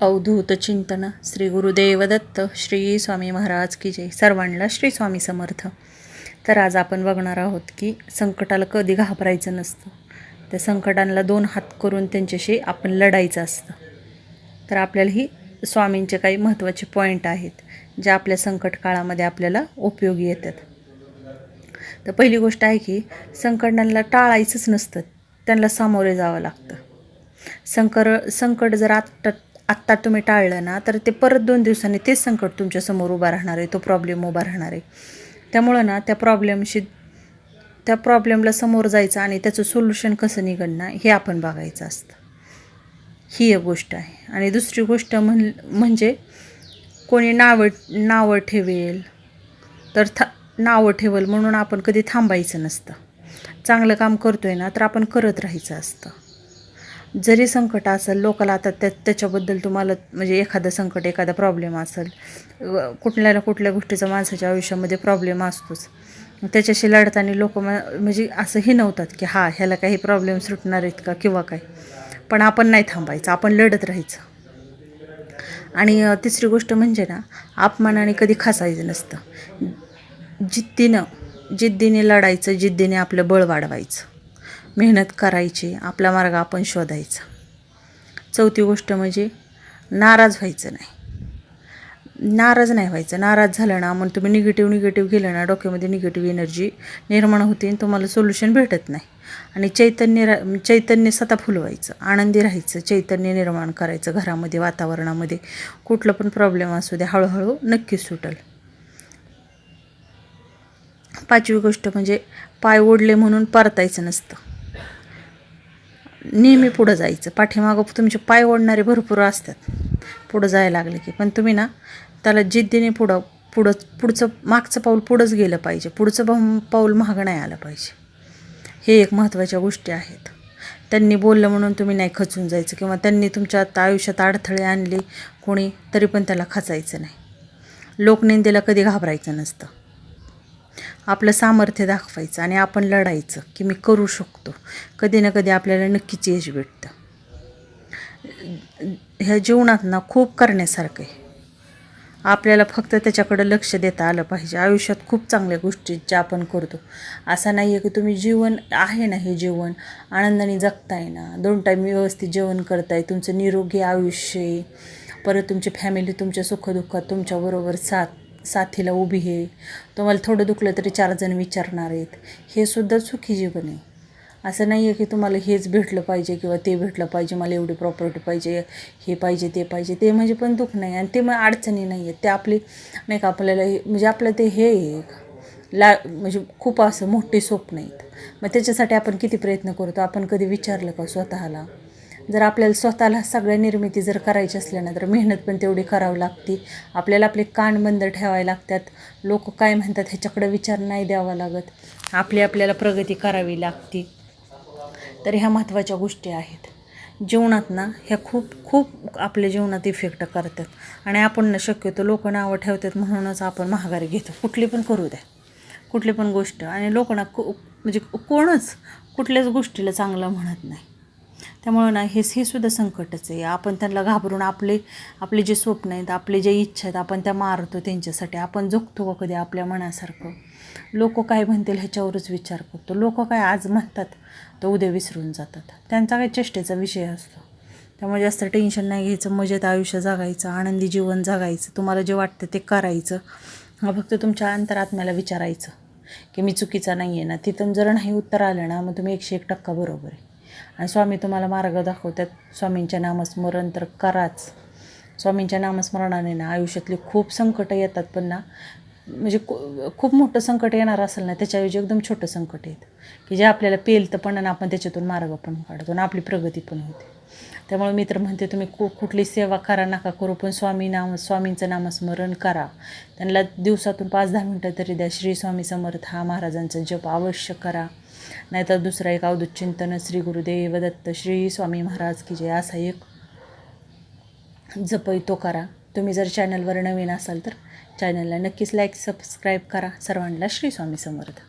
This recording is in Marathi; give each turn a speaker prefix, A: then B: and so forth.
A: अवधूत चिंतन. श्री गुरुदेव दत्त श्री स्वामी महाराज की जय. सर्वांना श्री स्वामी समर्थ. तर आज आपण बघणार आहोत की संकटाला कधी घाबरायचं नसतं. त्या संकटांना दोन हात करून त्यांच्याशी आपण लढायचं असतं. तर आपल्याला ही स्वामींचे काही महत्त्वाचे पॉईंट आहेत जे आपल्या संकट काळामध्ये आपल्याला उपयोगी येतात. तर पहिली गोष्ट आहे की संकटांना टाळायचंच नसतं. त्यांना सामोरे जावं लागतं. संकर संकट जर आत्ता आत्ता तुम्ही टाळलं ना तर ते परत दोन दिवसांनी तेच संकट तुमच्यासमोर उभा राहणार आहे तो प्रॉब्लेम उभा राहणार आहे. त्यामुळं ना त्या प्रॉब्लेमशी त्या प्रॉब्लेमला समोर जायचं आणि त्याचं सोल्युशन कसं निघणं हे आपण बघायचं असतं. ही एक गोष्ट आहे. आणि दुसरी गोष्ट म्हण म्हणजे कोणी नावं नावं ठेवेल तर था नावं ठेवल म्हणून आपण कधी थांबायचं नसतं. चांगलं काम करतो आहे ना तर आपण करत राहायचं असतं. जरी संकट असेल लोकाला आता त्या त्याच्याबद्दल तुम्हाला म्हणजे एखादं संकट एखादा प्रॉब्लेम असेल व कुठल्या ना कुठल्या गोष्टीचा माणसाच्या आयुष्यामध्ये प्रॉब्लेम असतोच. त्याच्याशी लढताना लोक म्हणजे असं हे नव्हतात की हा ह्याला काही प्रॉब्लेम सुटणार आहेत का किंवा काय? पण आपण नाही थांबायचं आपण लढत राहायचं. आणि तिसरी गोष्ट म्हणजे ना अपमानाने कधी खासायचं नसतं. जिद्दीनं जिद्दीने लढायचं जिद्दीने आपलं बळ वाढवायचं. मेहनत करायची आपला मार्ग आपण शोधायचा. चौथी गोष्ट म्हणजे नाराज व्हायचं नाही. नाराज नाही व्हायचं. नाराज झालं ना मग तुम्ही निगेटिव्ह निगेटिव्ह गेलं ना डोक्यामध्ये निगेटिव्ह एनर्जी निर्माण होते आणि तुम्हाला सोल्युशन भेटत नाही. आणि चैतन्य रा चैतन्य स्वतः फुलवायचं आनंदी राहायचं चैतन्य निर्माण करायचं घरामध्ये वातावरणामध्ये. कुठलं पण प्रॉब्लेम असू द्या हळूहळू नक्कीच सुटल. पाचवी गोष्ट म्हणजे पाय ओढले म्हणून परतायचं नसतं. नेहमी पुढं जायचं. पाठीमागं तुमचे पाय ओढणारे भरपूर असतात. पुढं जायला लागले की. पण तुम्ही ना त्याला जिद्दीने पुढं पुढं पुढचं मागचं पाऊल पुढंच गेलं पाहिजे. पुढचं पाऊल पाऊल महाग नाही आलं पाहिजे. हे एक महत्त्वाच्या गोष्टी आहेत. त्यांनी बोललं म्हणून तुम्ही नाही खचून जायचं किंवा त्यांनी तुमच्या आता आयुष्यात अडथळे आणले कोणी तरी पण त्याला खचायचं नाही. लोकनिंदेला कधी घाबरायचं नसतं. आपलं सामर्थ्य दाखवायचं आणि आपण लढायचं की मी करू शकतो. कधी ना कधी आपल्याला नक्कीच यश भेटतं. ह्या जीवनात ना खूप करण्यासारखं आहे. आपल्याला फक्त त्याच्याकडं लक्ष देता आलं पाहिजे. आयुष्यात खूप चांगल्या गोष्टी ज्या आपण करतो. असं नाही आहे की तुम्ही जीवन आहे ना हे जीवन आनंदाने जगताय ना. दोन टाईम व्यवस्थित जेवण करताय तुमचं निरोगी आयुष्य आहे. परत तुमची फॅमिली तुमच्या सुखदुःखात तुमच्याबरोबर साथ साथीला उभी आहे. तुम्हाला थोडं दुखलं तरी चार जण विचारणार आहेत. हे सुद्धा सुखी जीवन आहे. असं नाही आहे की तुम्हाला हेच भेटलं पाहिजे किंवा ते भेटलं पाहिजे मला एवढी प्रॉपर्टी पाहिजे हे पाहिजे ते पाहिजे. ते म्हणजे पण दुःख नाही आणि ते मग अडचणी नाही आहेत ते आपली नाही का आपल्याला हे- म्हणजे आपलं ते हे आहे. एक ला म्हणजे खूप असं मोठे स्वप्न आहेत. मग त्याच्यासाठी आपण किती प्रयत्न करतो? आपण कधी विचारलं का स्वतःला? जर आपल्याला स्वतःला सगळ्या निर्मिती जर करायची असल्या ना तर मेहनत पण तेवढी करावी लागते. आपल्याला आपले कान बंद ठेवावे लागतात. लोक काय म्हणतात ह्याच्याकडे विचार नाही द्यावा लागत. आपली आपल्याला प्रगती करावी लागते. तर ह्या महत्त्वाच्या गोष्टी आहेत. जीवनात ना ह्या खूप खूप आपल्या जीवनात इफेक्ट करतात. आणि आपण ना शक्यतो लोक नावं ठेवतात म्हणूनच आपण महागारी घेतो. कुठली पण करू द्या. कुठली पण गोष्ट. आणि लोकांना को म्हणजे कोणच कुठल्याच गोष्टीला चांगलं म्हणत नाही. त्यामुळं ना हे हे सुद्धा संकटच आहे. आपण त्यांना घाबरून आपले आपले जे स्वप्न आहेत आपले जे इच्छा आहेत आपण त्या मारतो त्यांच्यासाठी. आपण जगतो का कधी आपल्या मनासारखं. लोक काय म्हणतील ह्याच्यावरच विचार करतो. लोक काय आज म्हणतात तर उद्या विसरून जातात. त्यांचा काही चेष्टेचा विषय असतो. त्यामुळे जास्त टेन्शन नाही घ्यायचं. मजेत आयुष्य जगायचं आनंदी जीवन जगायचं. तुम्हाला जे वाटतं ते करायचं. फक्त तुमच्या अंतरात्म्याला विचारायचं की मी चुकीचा नाही आहे ना. तिथून जर नाही उत्तर आलं ना मग तुम्ही एकशे एक टक्का बरोबर आहे. आणि स्वामी तुम्हाला मार्ग दाखवतात. स्वामींच्या नामस्मरण तर कराच. स्वामींच्या नामस्मरणाने ना आयुष्यातली खूप संकटं येतात पण ना म्हणजे खूप मोठं संकट येणार असेल ना त्याच्याऐवजी एकदम छोटं संकट येतं. की जे आपल्याला पेलतं पण आणि आपण त्याच्यातून मार्ग पण काढतो आणि आपली प्रगती पण होते. त्यामुळे मी तर म्हणते तुम्ही कु कुठली सेवा करा नका करू पण स्वामी नाम स्वामींचं नामस्मरण करा. त्यांना दिवसातून पाच दहा मिनटं तरी द्या. श्री स्वामी समर्थ हा महाराजांचा जप अवश्य करा. नाहीतर दुसरा एक अवधूत चिंतन श्री गुरुदेव दत्त श्री स्वामी महाराज की जय असा एक जपई तो करा. तुम्ही जर चॅनलवर नवीन असाल तर चॅनलला नक्कीच लाईक सबस्क्राईब करा. सर्वांना श्री स्वामी समर्थ.